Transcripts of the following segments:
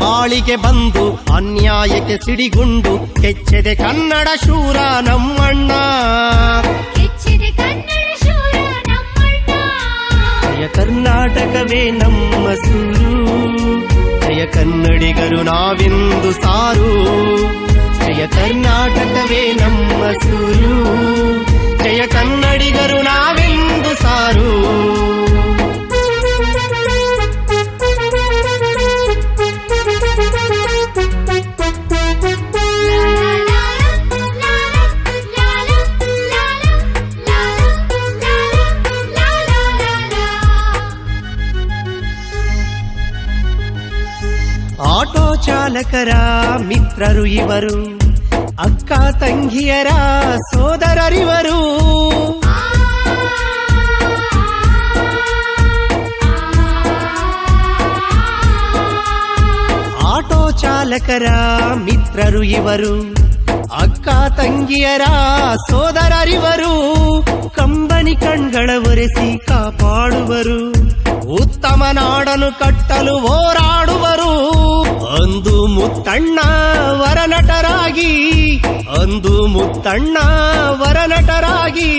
ನಾಡಿಗೆ ಬಂದು ಅನ್ಯಾಯಕ್ಕೆ ಸಿಡಿಗುಂಡು ಕೆಚ್ಚೆದೆ ಕನ್ನಡ ಶೂರ ನಮ್ಮಣ್ಣ. ಹೆಚ್ಚಿದೆ ಕನ್ನಡ ಶೂರ ನಮ್ಮಣ್ಣ. ಜಯ ಕರ್ನಾಟಕವೇ ನಮ್ಮ ಸೂರು. ಜಯ ಕನ್ನಡಿಗರು ನಾವೆಂದು ಸಾರು. ಆಟೋ ಚಾಲಕರ ಮಿತ್ರರು ಇವರು ಅಕ್ಕ ತಂಗಿಯರ ಸೋದರರಿವರು ಆಟೋ ಚಾಲಕರ ಮಿತ್ರರು ಇವರು ಅಕ್ಕ ತಂಗಿಯರ ಸೋದರರಿವರು ಕಂಬನಿ ಕಣ್ಗಳ ಒರೆಸಿ ಕಾಪಾಡುವರು ಉತ್ತಮ ನಾಡನು ಕಟ್ಟಲು ಹೋರಾಡುವರು ಅಂದು ಮುತ್ತಣ್ಣ ವರನಟರಾಗಿ ಅಂದು ಮುತ್ತಣ್ಣ ವರನಟರಾಗಿ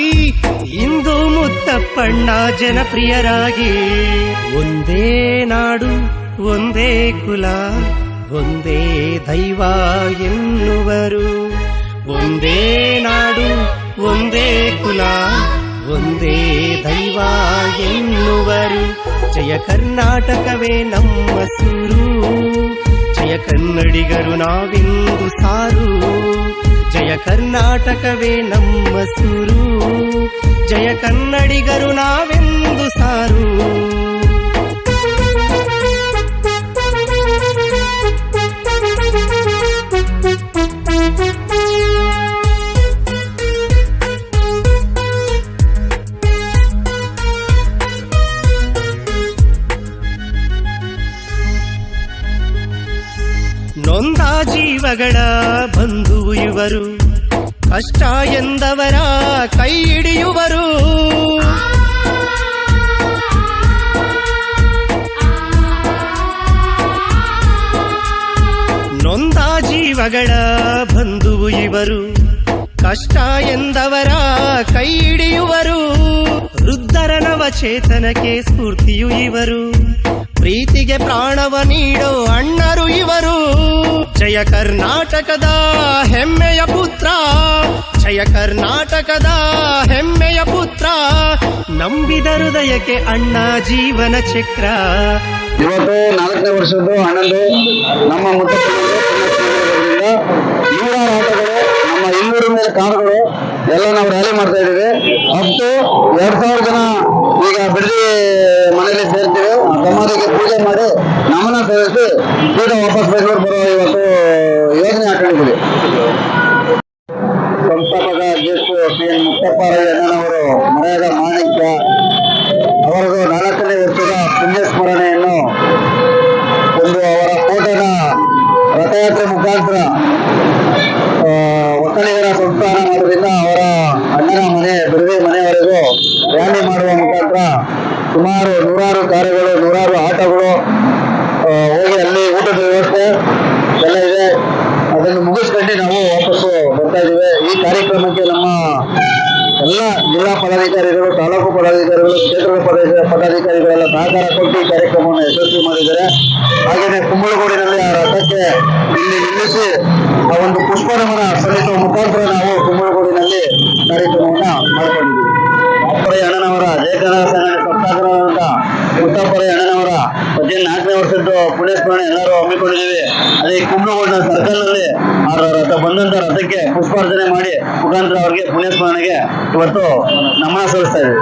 ಇಂದು ಮುತ್ತಪ್ಪಣ್ಣ ಜನಪ್ರಿಯರಾಗಿ ಒಂದೇ ನಾಡು ಒಂದೇ ಕುಲ ಒಂದೇ ದೈವ ಎನ್ನುವರು ಒಂದೇ ನಾಡು ಒಂದೇ ಕುಲ ಒಂದೇ ದೈವ ಎನ್ನುವರು ಜಯ ಕರ್ನಾಟಕವೇ ನಮ್ಮ ಸೂರು ಜಯ ಕನ್ನಡಿಗರು ನಾವೆಂದು ಸಾರು ಜಯ ಕರ್ನಾಟಕವೇ ನಮ್ಮ ಸೂರು ಜಯ ಕನ್ನಡಿಗರು ನಾವೆಂದು ಸಾರು ಜೀವಗಳ ಬಂಧು ಇವರು. ಕಷ್ಟ ಎಂದವರ ಕೈ ಹಿಡಿಯುವರು. ನೊಂದ ಜೀವಗಳ ಬಂಧು ಇವರು. ಕಷ್ಟ ಎಂದವರ ಕೈ ಹಿಡಿಯುವರು. ವೃದ್ಧರ ನವಚೇತನಕ್ಕೆ ಸ್ಫೂರ್ತಿಯು ಇವರು. ಪ್ರೀತಿಗೆ ಪ್ರಾಣವ ನೀಡೋ ಅಣ್ಣರು ಇವರು. ಜಯ ಕರ್ನಾಟಕದ ಹೆಮ್ಮೆಯ ಪುತ್ರ, ಜಯ ಕರ್ನಾಟಕದ ಹೆಮ್ಮೆಯ ಪುತ್ರ, ನಂಬಿದ ಹೃದಯಕ್ಕೆ ಅಣ್ಣ ಜೀವನ ಚಕ್ರ. ಇವತ್ತು ನಾಲ್ಕನೇ ವರ್ಷದ್ದು ಹನ್ನೊಂದು ನಮ್ಮ ಮುತ್ತಪ್ಪನಿಂದ ನೂರಾರು ನಮ್ಮ ಇನ್ನೂರ ಮೇಲೆ ಕಾರುಗಳು ಎಲ್ಲ ನಾವು ರ್ಯಾಲಿ ಮಾಡ್ತಾ ಇದ್ದೀವಿ. ಹತ್ತು, ಎರಡ್ ಸಾವಿರ ಜನ ಈಗ ಬಿಡದಿ ಮನೆಯಲ್ಲಿ ಸೇರ್ತೀವಿ. ಸಮಾಧಿಗೆ ಪೂಜೆ ಮಾಡಿ ನಮನ ಸೇರಿಸಿ ಪೀಠ ವಾಪಸ್ ಬೆಂಗಳೂರು ಬರುವ ಇವತ್ತು ಯೋಜನೆ ಹಾಕೊಂಡಿದ್ದೀವಿ. ಸಂಸ್ಥಾಪಕ ಅಧ್ಯಕ್ಷ ಸಿ ಎನ್ ಮುತ್ತಪ್ಪರಾಯ ಅಣ್ಣನವರು ಮರೆಯದ ಮಾಣಿಕ್ಯ ಅವರದು ನಾಲ್ಕನೇ ವರ್ಷದ ಪುಣ್ಯ ಸ್ಮರಣೆಯನ್ನು ಒಂದು ಅವರ ಕೋಟನ ರಥಯಾತ್ರೆ ಮುಖಾಂತರ ಒಕ್ಕಲಿಗರ ಸಂಸ್ಥಾನ ಮಾಡೋದ್ರಿಂದ ಅವರ ಅಣ್ಣನ ಮನೆ ಬಿಡದಿ ಮನೆಯವರೆಗೂ ರ್ಯಾಲಿ ಮಾಡುವ ಮುಖಾಂತರ ಸುಮಾರು ನೂರಾರು ಕಾರ್ಯಗಳು ನೂರಾರು ಆಟಗಳು ಹೋಗಿ ಅಲ್ಲಿ ಊಟದ ವ್ಯವಸ್ಥೆ ಎಲ್ಲ ಇದೆ. ಅದನ್ನು ಮುಗಿಸ್ಕೊಂಡು ನಾವು ವಾಪಸ್ಸು ಬರ್ತಾ ಇದ್ದೀವಿ. ಈ ಕಾರ್ಯಕ್ರಮಕ್ಕೆ ನಮ್ಮ ಎಲ್ಲ ಜಿಲ್ಲಾ ಪದಾಧಿಕಾರಿಗಳು, ತಾಲೂಕು ಪದಾಧಿಕಾರಿಗಳು, ಕ್ಷೇತ್ರದ ಪದ- ಪದಾಧಿಕಾರಿಗಳೆಲ್ಲ ಸಹಕಾರ ಕೊಟ್ಟು ಈ ಕಾರ್ಯಕ್ರಮವನ್ನು ಯಶಸ್ವಿ ಮಾಡಿದ್ದಾರೆ. ಹಾಗೆಯೇ ಕುಂಬಳಗೋಡಿನಲ್ಲಿ ಆ ರಥಕ್ಕೆ ಇಲ್ಲಿ ನಿಲ್ಲಿಸಿ ಆ ಒಂದು ಪುಷ್ಪ ನಮನ ಸಲ್ಲಿಸುವ ಮುಖಾಂತರ ನಾವು ಕುಂಬಳಗೋಡಿನಲ್ಲಿ ಕಾರ್ಯಕ್ರಮವನ್ನ ಹದಿನಾಲ್ಕನೇ ವರ್ಷದ್ದು ಪುಣ್ಯಸ್ಮರಣೆ ಎಲ್ಲರೂ ಹಮ್ಮಿಕೊಂಡಿದ್ದೀವಿ. ಅದೇ ಕುಂಭಗೋಡ್ನ ಸರ್ಕಲ್ನಲ್ಲಿ ಆ ರಥ ಬಂದಂತ ರಥಕ್ಕೆ ಪುಷ್ಪಾರ್ಚನೆ ಮಾಡಿ ಮುಖಾಂತರ ಅವರಿಗೆ ಪುಣ್ಯಸ್ಮರಣೆಗೆ ಇವತ್ತು ನಮನ ಸಲ್ಲಿಸ್ತಾ ಇದ್ದೀವಿ.